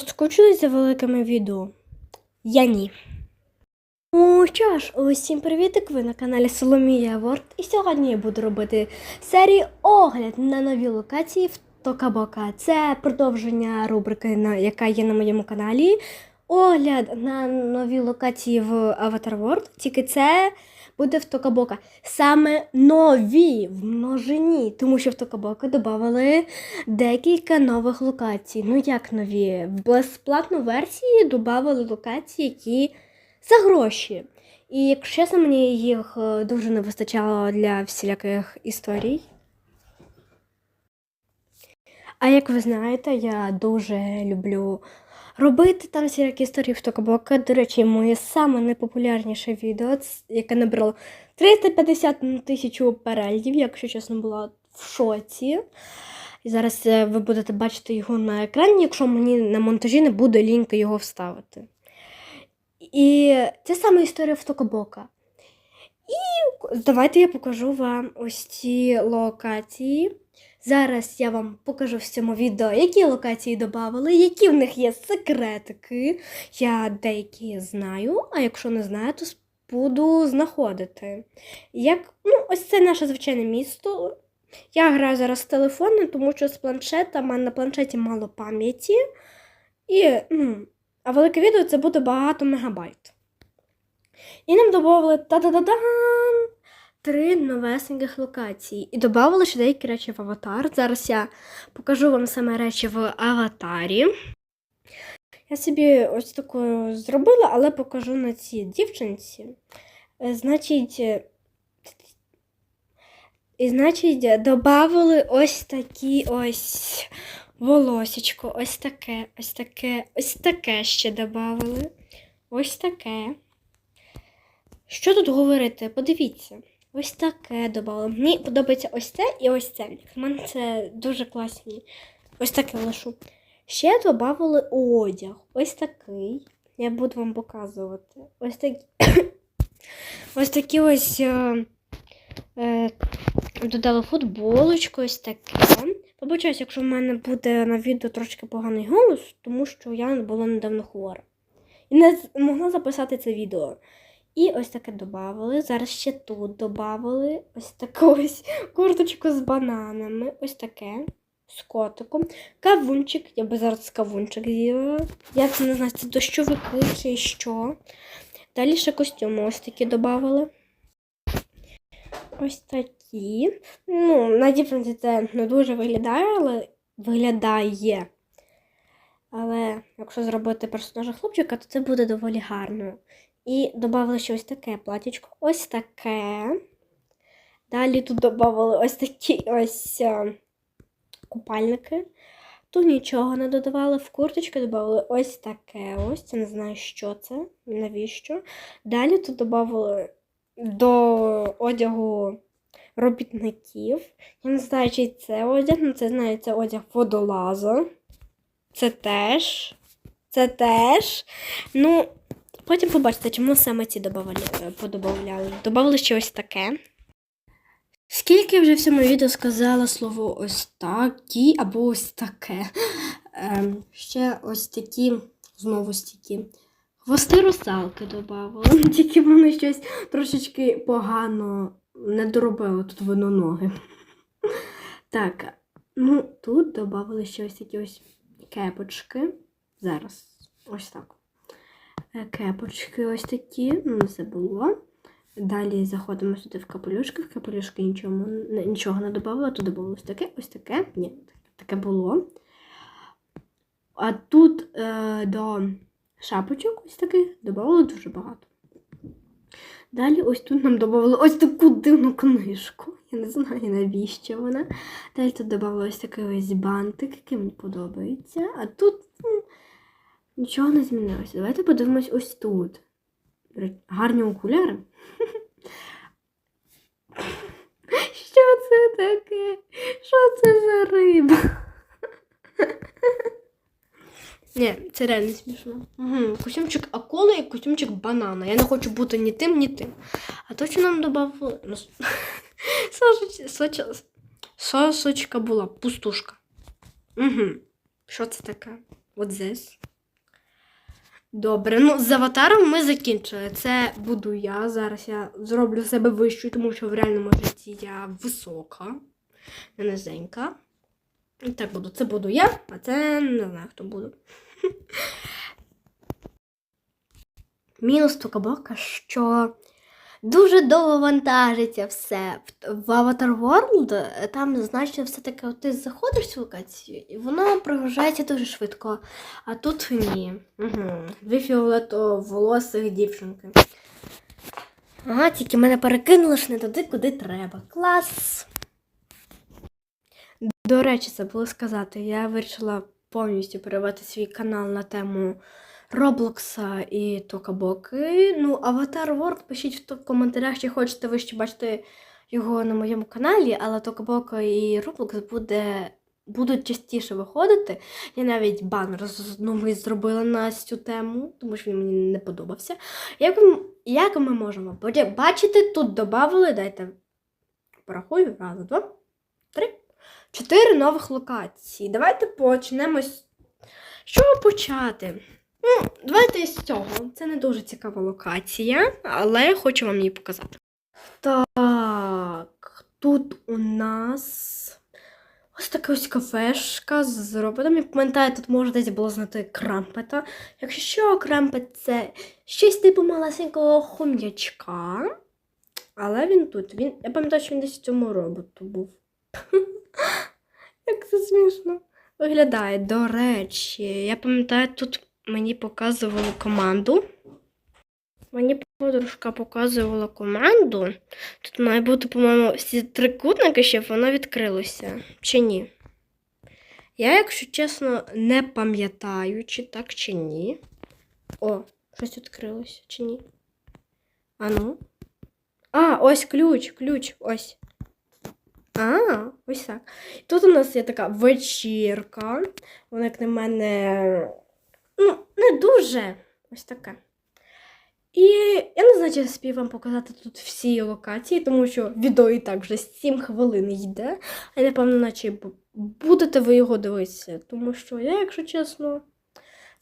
Скучились за великими відео? Я ні. Ну що ж, усім привітик! Ви на каналі Соломія Ворд. І сьогодні я буду робити серію огляд на нові локації в Токабока. Це продовження рубрики, яка є на моєму каналі. Огляд на нові локації в Avatar World. Тільки це буде в Токабока. Саме нові в множині, тому що в Токабока додали декілька нових локацій. Ну як нові? В безплатну версію додали локації, які за гроші. І якщо чесно, мені їх е, дуже не вистачало для всіляких історій. А як ви знаєте, я дуже люблю робити там всілякі історії в Токабока. До речі, моє саме найпопулярніше відео, яке набрало 350 тисяч переглядів, якщо чесно, була в шоці. І зараз е, ви будете бачити його на екрані, якщо мені на монтажі не буде ліньки його вставити. І це саме історія в Токабока. І давайте я покажу вам ось ці локації. Зараз я вам покажу в цьому відео, які локації додали, які в них є секретики. Я деякі знаю, а якщо не знаю, то буду знаходити. Як, ну, ось це наше звичайне місто. Я граю зараз з телефону, тому що з планшета, в мене на планшеті мало пам'яті. І, ну, а велике відео це буде багато мегабайт. І нам додали та-да-да-дам! Три новесеньких локації. І додали ще деякі речі в аватар. Зараз я покажу вам саме речі в аватарі. Я собі ось таку зробила, але покажу на цій дівчинці. Е, Значить, е, і значить, додали ось такі ось волосечко, ось таке, ось таке, ось таке ще додали. Ось таке. Що тут говорити? Подивіться. Ось таке додали. Мені подобається ось це і ось це. Як мене це дуже класні. Ось таке лишу. Ще додали одяг. Ось такий. Я буду вам показувати. Ось такі. ось такі ось. Е, е, додали футболочку, ось таке. Побачаюсь, якщо в мене буде на відео трошки поганий голос, тому що я була недавно хвора. І не могла записати це відео. І ось таке додали. Зараз ще тут додали ось таку ось курточку з бананами. Ось таке. З котиком. Кавунчик. Я би зараз кавунчик з'їла. Я це не знаю, це дощовики чи що. Далі ще костюми ось такі додали. Ось такі. Ну, на дівчинці це не дуже виглядає, але виглядає. Але якщо зробити персонажа хлопчика, то це буде доволі гарно. І додали ще ось таке платічко. Ось таке. Далі тут додали ось такі ось е, купальники. Тут нічого не додавали. В курточки додали ось таке ось. Я не знаю, що це, навіщо. Далі тут додали до одягу робітників. Я не знаю, чи це одяг, але це знаю, це одяг водолаза. Це теж. Це теж. Ну, потім побачите, чому саме ці добавили, подобавляли. Добавили ще ось таке. Скільки вже в цьому відео сказала слово ось такі або ось таке. Ем, ще ось такі, знову стільки. Хвости русалки додавали. Тільки вони щось трошечки погано не доробили тут воно ноги. Так, ну тут додавали ще ось такі ось кепочки. Зараз ось так. Кепочки ось такі, ну це було. Далі заходимо сюди в капелюшки. В капелюшки нічого, нічого не додавала, тут додавало ось таке, ось таке. Ні, таке було. А тут е, до шапочок ось таких додавали дуже багато. Далі ось тут нам додавали ось таку дивну книжку. Я не знаю, навіщо вона. Далі тут додавали ось такий ось бантик, який мені подобається. А тут нічого не змінилося. Давайте подивимось ось тут. Гарні окуляри. Що це таке? Що це за риба? Ні, це реально смішно. Угу. Костюмчик акули і костюмчик банана. Я не хочу бути ні тим, ні тим. А то, що нам додавали. Ну, Сосочка була, пустушка. Угу. Що це таке? От здесь. Добре, ну з аватаром ми закінчили. Це буду я. Зараз я зроблю себе вищою, тому що в реальному житті я висока, не низенька. І так буду. Це буду я, а це не знаю, хто буде. Мінус Токабока, що дуже довго вантажиться все. В- Avatar World там, значить, все таке, ти заходиш в локацію, і воно прогружається дуже швидко. А тут ні. Угу. Дві фіолетово-волосих дівчинки. Ага, тільки мене перекинули ж не туди, куди треба. Клас! До речі, забула сказати, я вирішила повністю перевести свій канал на тему Роблокса і Токабоки. Ну, Аватар World пишіть в коментарях, чи хочете ви ще бачити його на моєму каналі, але Токабока і Роблокс буде, будуть частіше виходити. Я навіть банер новий зробила на цю тему, тому що він мені не подобався. Як, як ми можемо бачити, тут додали, дайте порахую, раз, два, три. Чотири нових локації. Давайте почнемо з чого почати. Ну, давайте з цього. Це не дуже цікава локація, але хочу вам її показати. Так, тут у нас ось така ось кафешка з роботами. Як пам'ятаєте, тут можна десь було знайти крампета. Якщо що, крампет це щось типу малесенького хом'ячка. Але він тут. Він, я пам'ятаю, що він десь в цьому роботу був. Як це смішно виглядає. До речі, я пам'ятаю, тут мені показували команду. Мені подружка показувала команду. Тут має бути, по-моєму, всі трикутники, щоб воно відкрилося. Чи ні? Я, якщо чесно, не пам'ятаю, чи так, чи ні. О, щось відкрилося, чи ні? А ну. А, ось ключ, ключ, ось. А, ось так. Тут у нас є така вечірка. Вона, як на мене, ну, не дуже ось така. І я не знаю, чи я спів вам показати тут всі локації, тому що відео і так вже 7 хвилин йде. А я, напевно, наче будете ви його дивитися. Тому що я, якщо чесно.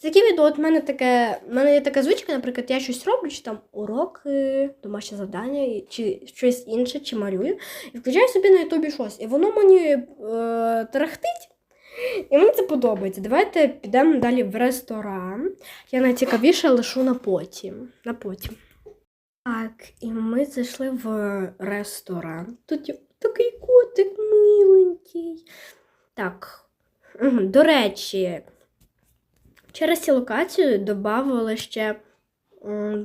Такі відео, от мене таке, в мене є така звичка, наприклад, я щось роблю, чи там уроки, домашнє завдання, чи щось інше, чи малюю, і включаю собі на Ютубі щось. І воно мені е, тарахтить, і мені це подобається. Давайте підемо далі в ресторан. Я найцікавіше лишу на потім. На потім. Так, і ми зайшли в ресторан. Тут такий котик миленький. Так. До речі, через цю локацію додавали ще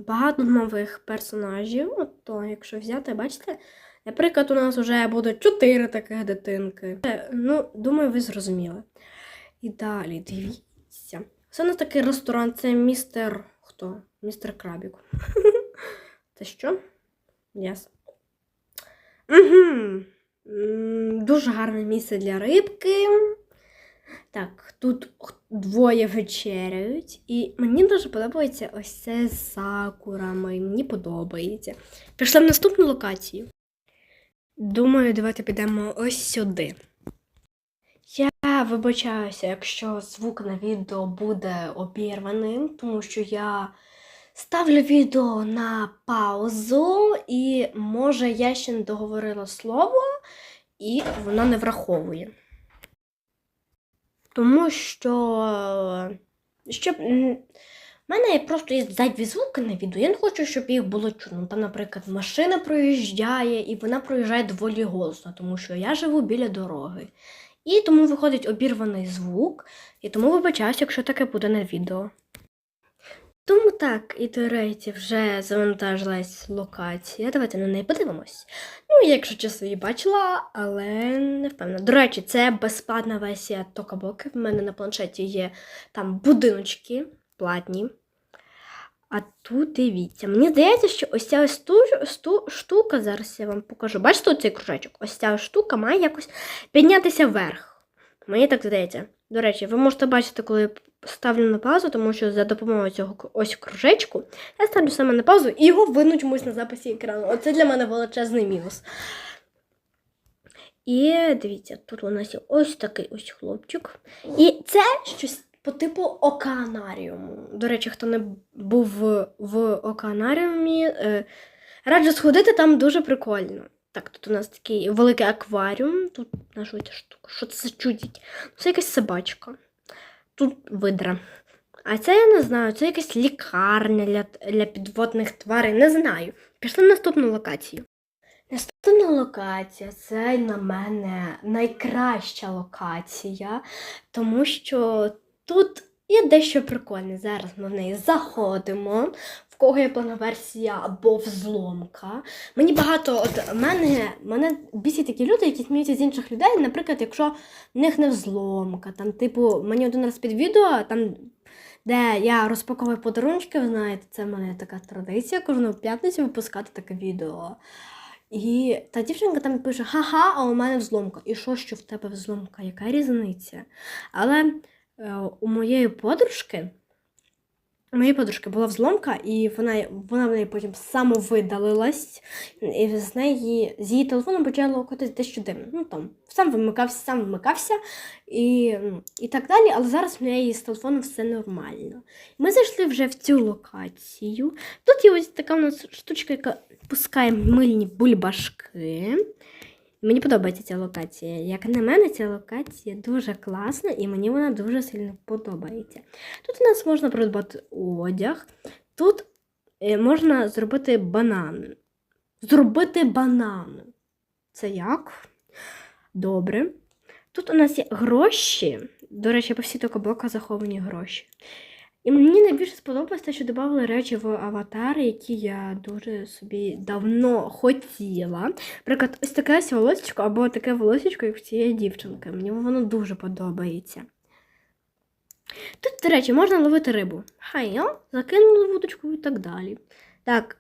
багато нових персонажів. От то, якщо взяти, бачите? Наприклад, у нас вже буде чотири таких дитинки. Е, Ну, думаю, ви зрозуміли. І далі, дивіться. Це у такий ресторан, це містер. Хто? Містер Крабік. Це що? Ясно. Угу. Дуже гарне місце для рибки. Так, тут двоє вечеряють. І мені дуже подобається ось це з сакурами. Мені подобається. Пішли в наступну локацію. Думаю, давайте підемо ось сюди. Я вибачаюся, якщо звук на відео буде обірваним, тому що я ставлю відео на паузу, і може я ще не договорила слово, і воно не враховує. Тому що. Щоб. В мене просто є зайві звуки на відео. Я не хочу, щоб їх було чутно. Там, наприклад, машина проїжджає, і вона проїжджає доволі голосно, тому що я живу біля дороги. І тому виходить обірваний звук, і тому вибачаюся, якщо таке буде на відео. Тому так, і до речі, вже завантажилась локація. Давайте на неї подивимось. Ну, якщо чесно, її бачила, але не впевнена. До речі, це безплатна версія Токабоки. В мене на планшеті є там будиночки платні. А тут дивіться, мені здається, що ось ця штука, зараз я вам покажу. Бачите цей кружечок? Ось ця штука має якось піднятися вверх. Мені так здається. До речі, ви можете бачити, коли я ставлю на паузу, тому що за допомогою цього ось кружечку я ставлю саме на паузу і його видно на записі екрану. Оце для мене величезний мінус. І дивіться, тут у нас є ось такий ось хлопчик. І це щось по типу океанаріуму. До речі, хто не був в, в океанаріумі, е, раджу сходити, там дуже прикольно. Так, тут у нас такий великий акваріум. Тут наша штука. Що це за чудіть? Це якась собачка. Тут видра. А це я не знаю, це якась лікарня для, для підводних тварин. Не знаю. Пішли на наступну локацію. Наступна локація це на мене найкраща локація, тому що тут є дещо прикольне. Зараз ми в неї заходимо. В кого є плана версія або взломка. Мені багато, от мене, мене бісять такі люди, які сміються з інших людей. Наприклад, якщо в них не взломка, там, типу, мені один раз під відео, там, де я розпаковую подарунки, ви знаєте, це в мене така традиція кожну п'ятницю випускати таке відео. І та дівчинка там пише: Ха-ха, а у мене взломка. І що, що в тебе взломка? Яка різниця? Але у моєї подружки, у моєї подружки була взломка, і вона, вона в неї потім самовидалилась, і з неї з її телефоном почало локатись дещо дивно. Ну там сам вимикався, сам вимикався і, ну, і так далі. Але зараз в неї з телефоном все нормально. Ми зайшли вже в цю локацію. Тут є ось така у нас штучка, яка пускає мильні бульбашки. Мені подобається ця локація. Як на мене, ця локація дуже класна і мені вона дуже сильно подобається. Тут у нас можна придбати одяг, тут е, можна зробити банан. Зробити банан. Це як? Добре. Тут у нас є гроші. До речі, по всі блока заховані гроші. І мені найбільше сподобалось те, що додали речі в аватари, які я дуже собі давно хотіла. Наприклад, ось таке ось волосечко або таке волосечко, як в цієї дівчинки. Мені воно дуже подобається. Тут, до речі, можна ловити рибу. Хай, о, закинули вудочку і так далі. Так.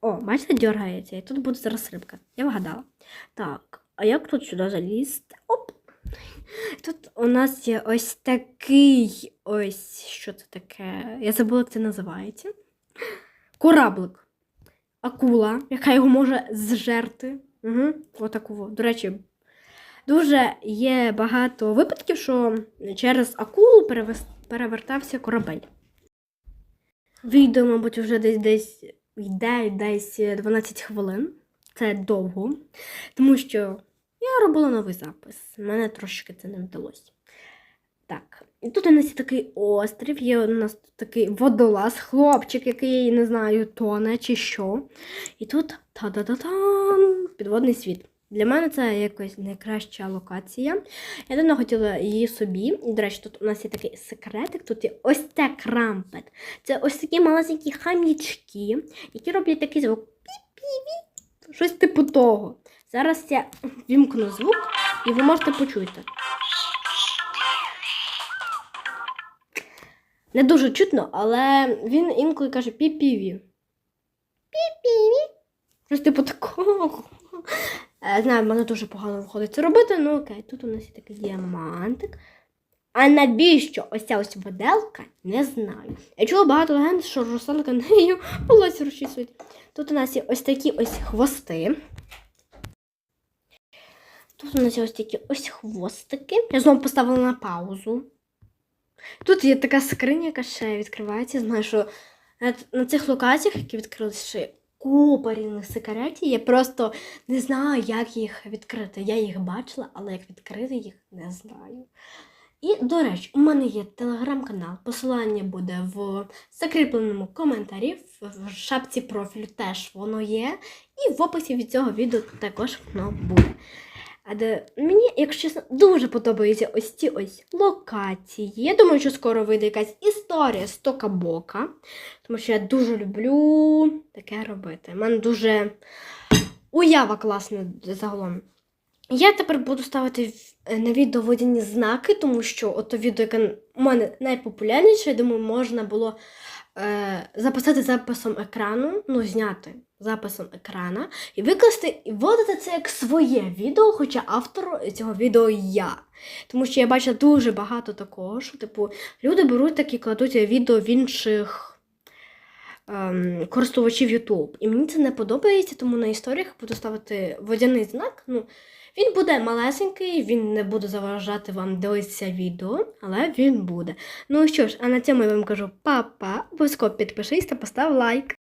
О, бачите, дергається, і тут буде зараз рибка. Я вгадала. Так, а як тут сюди залізти? Оп! Тут у нас є ось такий ось що це таке. Я забула, як це називається. Кораблик. Акула, яка його може зжерти. Угу, Отаку. До речі, дуже є багато випадків, що через акулу перевертався корабель. Відео, мабуть, вже десь десь йде десь 12 хвилин. Це довго. Тому що я робила новий запис. Мене трошки це не вдалося. Так, і тут у нас є такий острів, є у нас такий водолаз, хлопчик, який, не знаю, тоне чи що. І тут та-да-да-там, підводний світ. Для мене це якось найкраща локація. Я давно хотіла її собі. І, до речі, тут у нас є такий секретик, тут є ось це крампет. Це ось такі маленькі хам'ячки, які роблять такий звук. Пі-пі-пі. Щось типу того. Зараз я вімкну звук, і ви можете почути. Не дуже чутно, але він інколи каже пі-піві. Пі-піві. Щось типу такого. Е, Знаю, в мене дуже погано виходить це робити, ну окей, тут у нас є такий діамантик. А навіщо ось ця ось виделка, не знаю. Я чула багато легенд, що русалка нею волосся розчісують. Тут у нас є ось такі ось хвости. Тут у нас ось такі ось хвостики. Я знову поставила на паузу. Тут є така скриня, яка ще відкривається. Знаю, що на, цих локаціях, які відкрилися, ще купа різних секретів. Я просто не знаю, як їх відкрити. Я їх бачила, але як відкрити їх не знаю. І, до речі, у мене є телеграм-канал. Посилання буде в закріпленому коментарі, в шапці профілю теж воно є. І в описі від цього відео також воно буде. А де мені, якщо чесно, дуже подобаються ось ці ось локації. Я думаю, що скоро вийде якась історія з Токабока, тому що я дуже люблю таке робити. У мене дуже уява класна загалом. Я тепер буду ставити на відео водяні знаки, тому що ото відео, яке у мене найпопулярніше, я думаю, можна було е, записати записом екрану, ну, зняти записом екрана і викласти і вводити це як своє відео, хоча автор цього відео я. Тому що я бачила дуже багато такого, що типу люди беруть так і кладуть відео в інших ем, користувачів YouTube. І мені це не подобається, тому на історіях буду ставити водяний знак. Ну, Він буде малесенький, він не буде заважати вам дивитися відео, але він буде. Ну що ж, а на цьому я вам кажу па-па. Обов'язково підпишись та постав лайк.